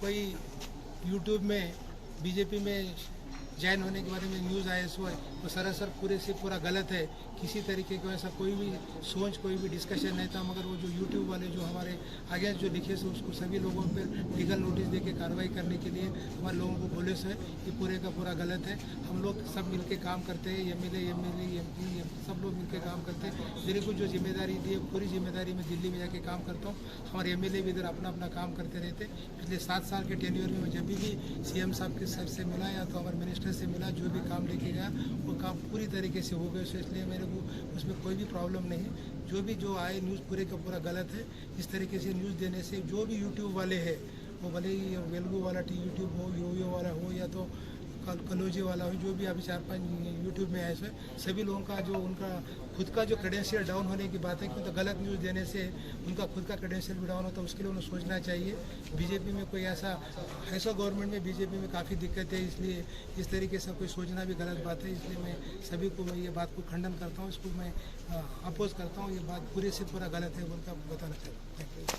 कोई यूट्यूब में बीजेपी में ज्वाइन होने के बारे में न्यूज़ आया सो वो सरासर पूरे से पूरा गलत है। किसी तरीके का ऐसा कोई भी सोच, कोई भी डिस्कशन नहीं था, मगर वो जो यूट्यूब वाले, जो हमारे आगे जो लिखे से उसको सभी लोगों पर लीगल नोटिस दे के कार्रवाई करने के लिए हमारे लोगों को बोले से कि पूरे का पूरा गलत है। हम लोग सब मिलके काम करते हैं एम एल एम एल सब लोग मिलके काम करते हैं। मेरे को जो ज़िम्मेदारी दी है, पूरी ज़िम्मेदारी मैं दिल्ली में जाके काम करता हूँ। हमारे एम भी इधर अपना अपना काम करते रहते पिछले सात साल के टेन्यूर में जब भी सी एम साहब के सर से मिला या तो हमारे मिनिस्टर से मिला, जो भी काम लेके गया, वो काम पूरी तरीके से हो गए सो इसलिए मेरे को उसमें कोई भी प्रॉब्लम नहीं जो भी जो आए न्यूज़ पूरे का पूरा गलत है। इस तरीके से न्यूज़ देने से जो भी यूट्यूब वाले हैं, वो भले ही वेलगू वाला टी यूट्यूब हो योयो वाला हो, या तो कल कलोजे वाला हो, जो भी अभी चार पाँच यूट्यूब में आए से सभी लोगों का जो उनका खुद का जो क्रेडेंशियल डाउन होने की बात है, क्योंकि गलत न्यूज़ देने से उनका खुद का क्रेडेंशियल भी डाउन होता है उसके लिए उन्हें सोचना चाहिए। बीजेपी में कोई ऐसा ऐसा गवर्नमेंट में बीजेपी में काफ़ी दिक्कत है, इसलिए इस तरीके से कोई सोचना भी गलत बात है, इसलिए मैं सभी को मैं ये बात को खंडन करता हूँ, इसको मैं अपोज करता हूँ, ये बात पूरे से पूरा गलत है बोलकर बताना चाहता हूँ। Thank you